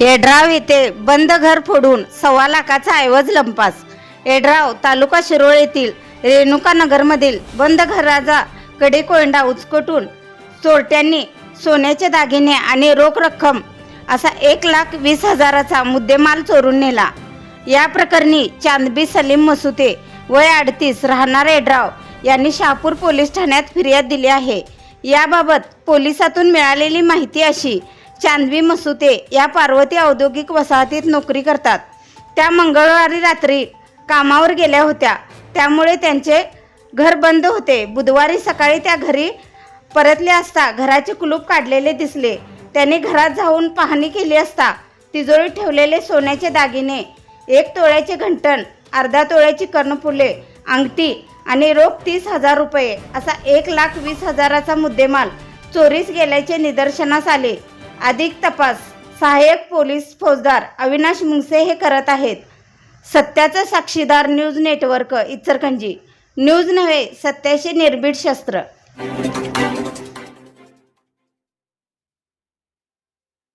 येड्राव येथे बंद घर फोडून सव्वा लाखाचा ऐवज लंपास. येड्राव तालुका शिरोळ येथील रेणुका नगरमधील बंद घराचा कडेकोंडा उचकटून चोरट्यांनी सोन्याचे दागिने आणि रोख रक्कम असा एक लाख वीस हजाराचा मुद्देमाल चोरून नेला. या प्रकरणी चांदबी सलीम मसुते वय अडतीस राहणार येड्राव यांनी शहापूर पोलीस ठाण्यात फिर्याद दिली आहे. याबाबत पोलिसातून मिळालेली माहिती अशी चांदवी मसुते या पार्वती औद्योगिक वसाहतीत नोकरी करतात. त्या मंगळवारी रात्री कामावर गेल्या होत्या. त्यामुळे त्यांचे घर बंद होते. बुधवारी सकाळी त्या घरी परतले असता घराचे कुलूप काढलेले दिसले. त्यांनी घरात जाऊन पाहणी केली असता तिजोरीत ठेवलेले सोन्याचे दागिने एक तोळ्याचे घंटण अर्धा तोळ्याची कर्णफुले अंगठी आणि रोख तीस हजार रुपये असा एक लाख वीस हजाराचा मुद्देमाल चोरीस गेल्याचे निदर्शनास आले. अधिक तपास. सहाय्यक पोलीस फौजदार अविनाश मुंगसे हे करत आहेत. सत्याचा साक्षीदार न्यूज नेटवर्क इचरकंजी न्यूज नव्हे सत्याशी निर्भीड शस्त्र.